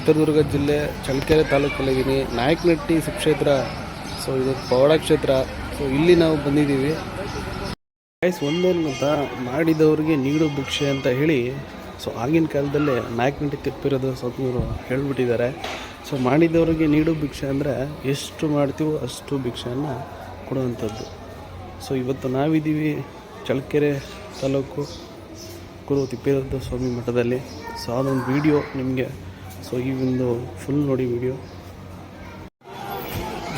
ಚಿತ್ರದುರ್ಗ ಜಿಲ್ಲೆ ಚಳ್ಳಕೆರೆ ತಾಲೂಕಲ್ಲಿದ್ದೀನಿ ನಾಯಕನಟ್ಟಿ ಸುಕ್ಷೇತ್ರ ಸೊ ಇದು ಪವಾಡ ಕ್ಷೇತ್ರ. ಸೊ ಇಲ್ಲಿ ನಾವು ಬಂದಿದ್ದೀವಿ. ಗೈಸ್ ಒಂದೇನು ಅಂತ ಮಾಡಿದವ್ರಿಗೆ ನೀಡು ಭಿಕ್ಷೆ ಅಂತ ಹೇಳಿ ಸೊ ಆಗಿನ ಕಾಲದಲ್ಲೇ ನಾಯಕನಟ್ಟಿ ತಿಪ್ಪಿರೋದು ಸ್ವಾಮಿಯವರು ಹೇಳ್ಬಿಟ್ಟಿದ್ದಾರೆ. ಸೊ ಮಾಡಿದವರಿಗೆ ನೀಡು ಭಿಕ್ಷೆ ಅಂದರೆ ಎಷ್ಟು ಮಾಡ್ತೀವೋ ಅಷ್ಟು ಭಿಕ್ಷೆಯನ್ನು ಕೊಡುವಂಥದ್ದು. ಸೊ ಇವತ್ತು ನಾವಿದ್ದೀವಿ ಚಳ್ಳಕೆರೆ ತಾಲೂಕು, ಗುರು ತಿಪ್ಪೇರುದ್ರ ಸ್ವಾಮಿ ಮಠದಲ್ಲಿ. ಸೊ ಅದೊಂದು ವಿಡಿಯೋ ನಿಮಗೆ ಸೊ ಈ ಒಂದು ಫುಲ್ ನೋಡಿ ವಿಡಿಯೋ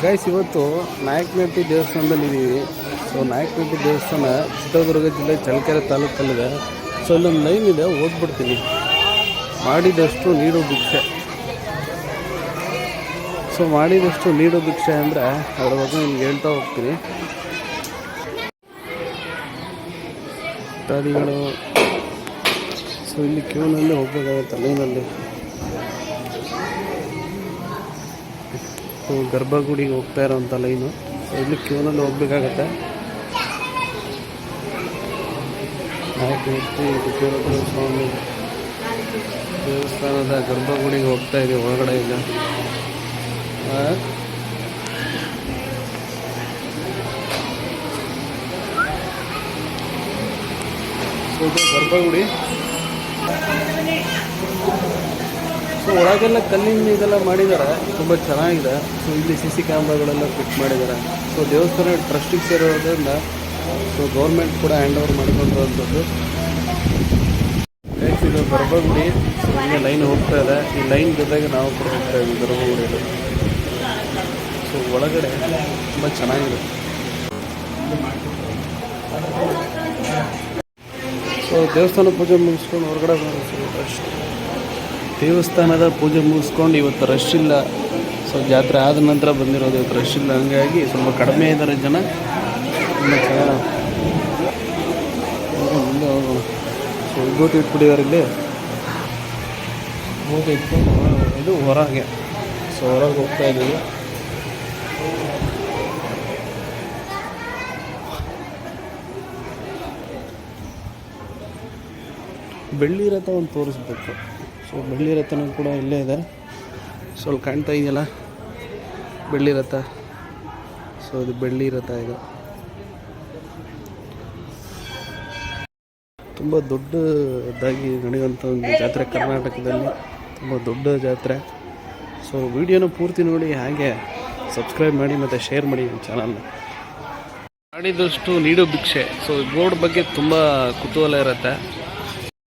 ಗೈಸ್ ಇವತ್ತು ನಾಯಕನಟ್ಟಿ ದೇವಸ್ಥಾನದಲ್ಲಿ ಇದ್ದೀವಿ ಸೊ ನಾಯಕನಟ್ಟಿ ದೇವಸ್ಥಾನ ಚಿತ್ರದುರ್ಗ ಜಿಲ್ಲೆ ಚಳ್ಳಕೆರೆ ತಾಲೂಕಲ್ಲಿದೆ. ಸೊ ಇಲ್ಲೊಂದು ಲೈನ್ ಇದೆ, ಓದ್ಬಿಡ್ತೀನಿ. ಮಾಡಿದಷ್ಟು ನೀರು ಭಿಕ್ಷೆ. ಸೊ ಮಾಡಿದಷ್ಟು ನೀರು ಭಿಕ್ಷೆ ಅಂದರೆ ಅದ್ರ ಬಗ್ಗೆ ನಿಮ್ಗೆ ಹೇಳ್ತಾ ಹೋಗ್ತೀನಿ. ಭಕ್ತಾದಿಗಳು ಸೊ ಇಲ್ಲಿ ಕ್ಯೂನಲ್ಲಿ ಹೋಗ್ಬೇಕಾಗುತ್ತೆ, ಲೈನಲ್ಲಿ. ಸೊ ಗರ್ಭಗುಡಿಗೆ ಹೋಗ್ತಾ ಇರೋವಂಥ ಲೈನು. ಸೊ ಇಲ್ಲಿ ಕ್ಯೂನಲ್ಲಿ ಹೋಗ್ಬೇಕಾಗತ್ತೆ. ಸ್ವಾಮಿ. ದೇವಸ್ಥಾನದ ಗರ್ಭಗುಡಿಗೆ ಹೋಗ್ತಾ ಇದೆ ಒಳಗಡೆ ಈಗ? ಸೊ ಗರ್ಭಗುಡಿ. ಸೊ ಒಳಗೆಲ್ಲ ಕಲ್ಲಿಂದ ಇದೆಲ್ಲ ಮಾಡಿದ್ದಾರೆ ತುಂಬ ಚೆನ್ನಾಗಿದೆ. ಸೊ ಇಲ್ಲಿ ಸಿ ಸಿ ಕ್ಯಾಮ್ರಾಗಳೆಲ್ಲ ಫಿಟ್ ಮಾಡಿದ್ದಾರೆ ಸೊ ದೇವಸ್ಥಾನ ಟ್ರಸ್ಟಿಗೆ ಸೇರೋದ್ರಿಂದ ಸೊ ಗೌರ್ಮೆಂಟ್ ಕೂಡ ಹ್ಯಾಂಡ್ ಓವರ್ ಮಾಡಿಕೊಂಡಿರುವಂಥದ್ದು ಇದು ಗರ್ಭಗುಡಿ. ಸೊ ಲೈನ್ ಹೋಗ್ತಾ ಇದೆ. ಈ ಲೈನ್ ಜೊತೆಗೆ ನಾವು ಕೂಡ ಹೋಗ್ತಾ ಇದ್ದೀವಿ ಗರ್ಭಗುಡಿಯಲ್ಲಿ. ಸೊ ಒಳಗಡೆ ತುಂಬ ಚೆನ್ನಾಗಿದೆ. ಸೊ ದೇವಸ್ಥಾನ ಪೂಜೆ ಮುಗಿಸ್ಕೊಂಡು ಹೊರಗಡೆ ರಶ್ ದೇವಸ್ಥಾನದ ಪೂಜೆ ಮುಗಿಸ್ಕೊಂಡು ಇವತ್ತು ರಶ್ ಇಲ್ಲ. ಸೊ ಜಾತ್ರೆ ಆದ ನಂತರ ಬಂದಿರೋದು ಇವತ್ತು ರಶ್ ಇಲ್ಲ. ಹಂಗಾಗಿ ಸ್ವಲ್ಪ ಕಡಿಮೆ ಇದ್ದಾರೆ ಜನ. ತುಂಬ ಚೆನ್ನಾಗಿ ಮುಂದೆ ಹೋಗೋಣ. ಸೊ ವಿಭೂತಿ ಇಟ್ಬಿಟ್ಟಿದ್ದಾರೆ ಇಲ್ಲಿ. ಇಟ್ಕೊಂಡು ಇದು ಹೊರಗೆ. ಸೊ ಹೊರಗೆ ಹೋಗ್ತಾ ಇದ್ದೀವಿ. ಬೆಳ್ಳಿ ರಥ ಒಂದು ತೋರಿಸ್ಬೇಕು. ಸೊ ಬೆಳ್ಳಿ ರಥನೂ ಕೂಡ ಇಲ್ಲೇ ಇದೆ. ಸ್ವಲ್ಪ ಕಾಣ್ತಾ ಇದೆಯಲ್ಲ? ಬೆಳ್ಳಿ ರಥ. ಸೊ ಇದು ಬೆಳ್ಳಿ ರಥ ಇದು. ತುಂಬ ದೊಡ್ಡದಾಗಿ ನಡೆಯುವಂಥ ಒಂದು ಜಾತ್ರೆ ಕರ್ನಾಟಕದಲ್ಲಿ. ತುಂಬ ದೊಡ್ಡ ಜಾತ್ರೆ. ಸೊ ವಿಡಿಯೋನ ಪೂರ್ತಿ ನೋಡಿ, ಹಾಗೆ ಸಬ್ಸ್ಕ್ರೈಬ್ ಮಾಡಿ ಮತ್ತು ಶೇರ್ ಮಾಡಿ ನಮ್ಮ ಚಾನಲ್ನ ಮಾಡಿದಷ್ಟು ನೀಡೋ ಭಿಕ್ಷೆ. ಸೊ ಬೋರ್ಡ್ ಬಗ್ಗೆ ತುಂಬ ಕುತೂಹಲ ಇರುತ್ತೆ.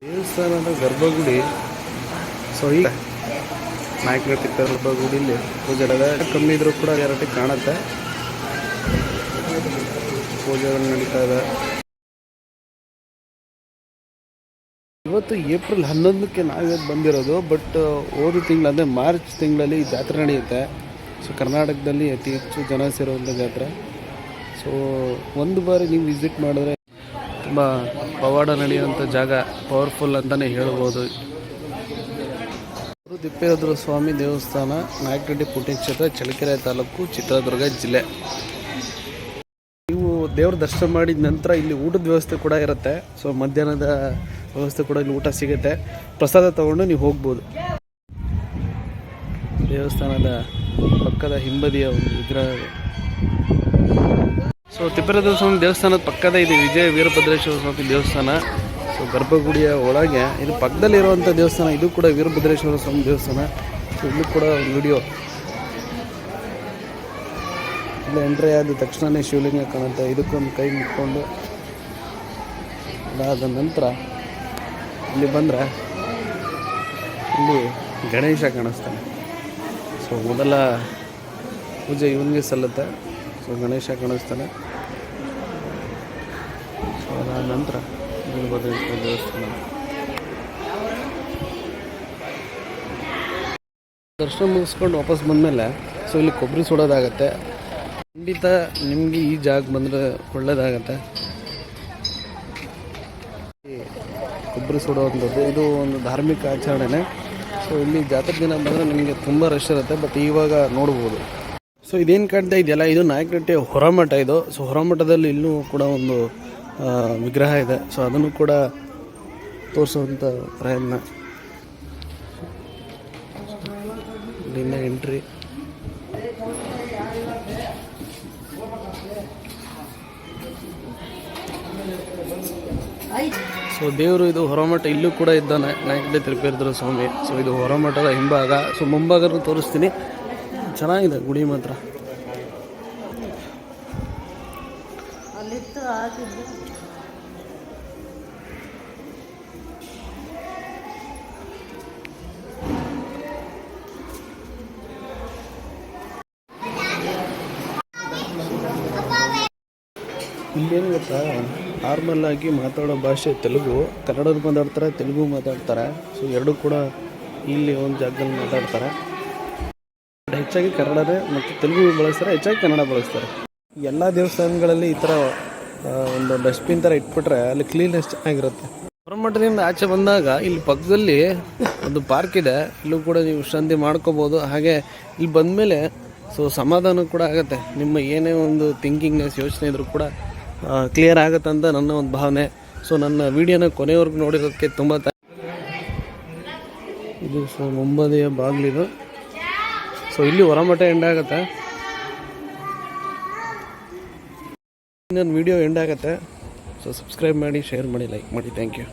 ದೇವಸ್ಥಾನದ ಗರ್ಭಗುಡಿ ಸೊ ಈಗ ಮ್ಯಾಕ್ರೋಫಿಕ್ ಇಲ್ಲಿ ಪೂಜೆ ಕಮ್ಮಿ ಇದ್ರೂ ಕೂಡ ಗ್ಯಾರಂಟಿ ಕಾಣುತ್ತೆ. ಪೂಜೆಗಳು ನಡೀತಾ ಇದೆ. ಇವತ್ತು ಏಪ್ರಿಲ್ ಹನ್ನೊಂದಕ್ಕೆ ನಾವಿವತ್ತು ಬಂದಿರೋದು, ಬಟ್ ಹೋದ ತಿಂಗಳು ಅಂದರೆ ಮಾರ್ಚ್ ತಿಂಗಳಲ್ಲಿ ಈ ಜಾತ್ರೆ ನಡೆಯುತ್ತೆ. ಸೊ ಕರ್ನಾಟಕದಲ್ಲಿ ಅತಿ ಹೆಚ್ಚು ಜನ ಸೇರುವಂಥ ಜಾತ್ರೆ. ಸೊ ಒಂದು ಬಾರಿ ನೀವು ವಿಸಿಟ್ ಮಾಡಿದ್ರೆ ತುಂಬ ಪವಾಡ ನಡೆಯುವಂಥ ಜಾಗ, ಪವರ್ಫುಲ್ ಅಂತಲೇ ಹೇಳ್ಬೋದು. ತಿಪ್ಪೇರುದ್ರ ಸ್ವಾಮಿ ದೇವಸ್ಥಾನ ನಾಯಕರೆಡ್ಡಿ ಕ್ಷೇತ್ರ ಚಳ್ಳಕೆರೆ ತಾಲೂಕು ಚಿತ್ರದುರ್ಗ ಜಿಲ್ಲೆ. ನೀವು ದೇವ್ರ ದರ್ಶನ ಮಾಡಿದ ನಂತರ ಇಲ್ಲಿ ಊಟದ ವ್ಯವಸ್ಥೆ ಕೂಡ ಇರುತ್ತೆ. ಸೊ ಮಧ್ಯಾಹ್ನದ ವ್ಯವಸ್ಥೆ ಕೂಡ ಇಲ್ಲಿ ಊಟ ಸಿಗುತ್ತೆ. ಪ್ರಸಾದ ತಗೊಂಡು ನೀವು ಹೋಗ್ಬೋದು. ದೇವಸ್ಥಾನದ ಪಕ್ಕದ ಹಿಂಬದಿಯ ಒಂದು ವಿಗ್ರಹ. ಸೊ ತಿಪ್ಪೇರುದ್ರ ಸ್ವಾಮಿ ದೇವಸ್ಥಾನದ ಪಕ್ಕದ ಇದೆ ವಿಜಯ ವೀರಭದ್ರೇಶ್ವರ ಸ್ವಾಮಿ ದೇವಸ್ಥಾನ. ಗರ್ಭಗುಡಿಯ ಒಳಗೆ ಇದು ಪಕ್ಕದಲ್ಲಿರುವಂಥ ದೇವಸ್ಥಾನ, ಇದು ಕೂಡ ವೀರಭದ್ರೇಶ್ವರ ಸ್ವಾಮಿ ದೇವಸ್ಥಾನ. ಇಲ್ಲೂ ಕೂಡ ವಿಡಿಯೋ ಇಲ್ಲಿ ಎಂಟ್ರಿ ಆದ ತಕ್ಷಣವೇ ಶಿವಲಿಂಗ ಕಾಣುತ್ತೆ. ಇದಕ್ಕೊಂದು ಕೈ ಮುಟ್ಕೊಂಡು ಅದಾದ ನಂತರ ಇಲ್ಲಿ ಬಂದರೆ ಇಲ್ಲಿ ಗಣೇಶ ಕಾಣಿಸ್ತಾನೆ. ಸೊ, ಮೊದಲ ಪೂಜೆ ಇವನಿಗೆ ಸಲ್ಲುತ್ತೆ. ಸೊ, ಗಣೇಶ ಕಾಣಿಸ್ತಾನೆ. ಸೊ, ಅದಾದ ನಂತರ ದೇವಸ್ಥಾನ. ದರ್ಶನ ಮುಗಿಸ್ಕೊಂಡು ವಾಪಸ್ ಬಂದಮೇಲೆ, ಸೊ ಇಲ್ಲಿ ಕೊಬ್ಬರಿ ಸುಡೋದಾಗತ್ತೆ. ಖಂಡಿತ ನಿಮಗೆ ಈ ಜಾಗ ಬಂದರೆ ಒಳ್ಳೇದಾಗತ್ತೆ. ಕೊಬ್ಬರಿ ಸುಡೋವಂಥದ್ದು, ಇದು ಒಂದು ಧಾರ್ಮಿಕ ಆಚರಣೆನೇ. ಸೊ ಇಲ್ಲಿ ಜಾತ್ರೆ ದಿನ ಬಂದರೆ ನಿಮಗೆ ತುಂಬ ರಶ್ ಇರುತ್ತೆ ಬಟ್ ಇವಾಗ ನೋಡ್ಬೋದು. ಸೊ ಇದೇನು ಕಾಣ್ತಾ ಇದೆಯಲ್ಲ, ಇದು ನಾಯಕನಹಟ್ಟಿ ಹೊರಮಠ ಇದು. ಸೊ ಹೊರಮಠದಲ್ಲಿ ಇನ್ನೂ ಕೂಡ ಒಂದು ವಿಗ್ರಹ ಇದೆ. ಸೊ ಅದನ್ನು ಕೂಡ ತೋರಿಸುವಂಥ ಪ್ರಯತ್ನ. ಇಲ್ಲಿಂದ ಎಂಟ್ರಿ ಸೊ ದೇವರು ಇದು ಹೊರಮಠ ಇಲ್ಲೂ ಕೂಡ ಇದ್ದಾನೆ. ನಾಯಕಡೆ ತಿರುಪೇರಿದ್ರು ಸ್ವಾಮಿ. ಸೊ ಇದು ಹೊರಮಠದ ಹಿಂಭಾಗ. ಸೊ ಮುಂಭಾಗ ತೋರಿಸ್ತೀನಿ. ಚೆನ್ನಾಗಿದೆ ಗುಡಿ ಮಾತ್ರ. ಇಲ್ಲೇನು ಗೊತ್ತಾ? ನಾರ್ಮಲ್ ಆಗಿ ಮಾತಾಡೋ ಭಾಷೆ ತೆಲುಗು. ಕನ್ನಡದ ಮಾತಾಡ್ತಾರೆ, ತೆಲುಗು ಮಾತಾಡ್ತಾರೆ. ಸೊ ಎರಡೂ ಕೂಡ ಇಲ್ಲಿ ಒಂದು ಜಾಗದಲ್ಲಿ ಮಾತಾಡ್ತಾರೆ. ಹೆಚ್ಚಾಗಿ ಕನ್ನಡನೇ ಮತ್ತು ತೆಲುಗು ಬಳಸ್ತಾರೆ, ಹೆಚ್ಚಾಗಿ ಕನ್ನಡ ಬಳಸ್ತಾರೆ. ಎಲ್ಲ ದೇವಸ್ಥಾನಗಳಲ್ಲಿ ಈ ಥರ ಒಂದು ಡಸ್ಟ್ಬಿನ್ ಥರ ಇಟ್ಬಿಟ್ರೆ ಅಲ್ಲಿ ಕ್ಲೀನ್ನೆಸ್ ಚೆನ್ನಾಗಿರುತ್ತೆ ಹೊರಮಠದಿಂದ ಆಚೆ ಬಂದಾಗ ಇಲ್ಲಿ ಪಕ್ಕದಲ್ಲಿ ಒಂದು ಪಾರ್ಕ್ ಇದೆ. ಇಲ್ಲೂ ಕೂಡ ನೀವು ವಿಶ್ರಾಂತಿ ಮಾಡ್ಕೋಬೋದು. ಹಾಗೆ ಇಲ್ಲಿ ಬಂದಮೇಲೆ ಸೊ ಸಮಾಧಾನ ಕೂಡ ಆಗುತ್ತೆ. ನಿಮ್ಮ ಏನೇ ಒಂದು ಥಿಂಕಿಂಗ್ನೆಸ್ ಯೋಚನೆ ಇದ್ರೂ ಕೂಡ ಕ್ಲಿಯರ್ ಆಗುತ್ತೆ ಅಂತ ನನ್ನ ಒಂದು ಭಾವನೆ. ಸೊ ನನ್ನ ವಿಡಿಯೋನ ಕೊನೆವರೆಗೂ ನೋಡಿರೋದಕ್ಕೆ ತುಂಬ ಇದು ಸೊ, ಮುಂಬದಿಯ ಬಾಗಿಲಿದು ಸೊ ಇಲ್ಲಿ ಹೊರಮಠ ಎಂಡ್ ಆಗುತ್ತೆ. ನನ್ನ ವಿಡಿಯೋ ಎಂಡ್ ಆಗುತ್ತೆ. ಸೊ ಸಬ್ಸ್ಕ್ರೈಬ್ ಮಾಡಿ ಶೇರ್ ಮಾಡಿ ಲೈಕ್ ಮಾಡಿ. Thank you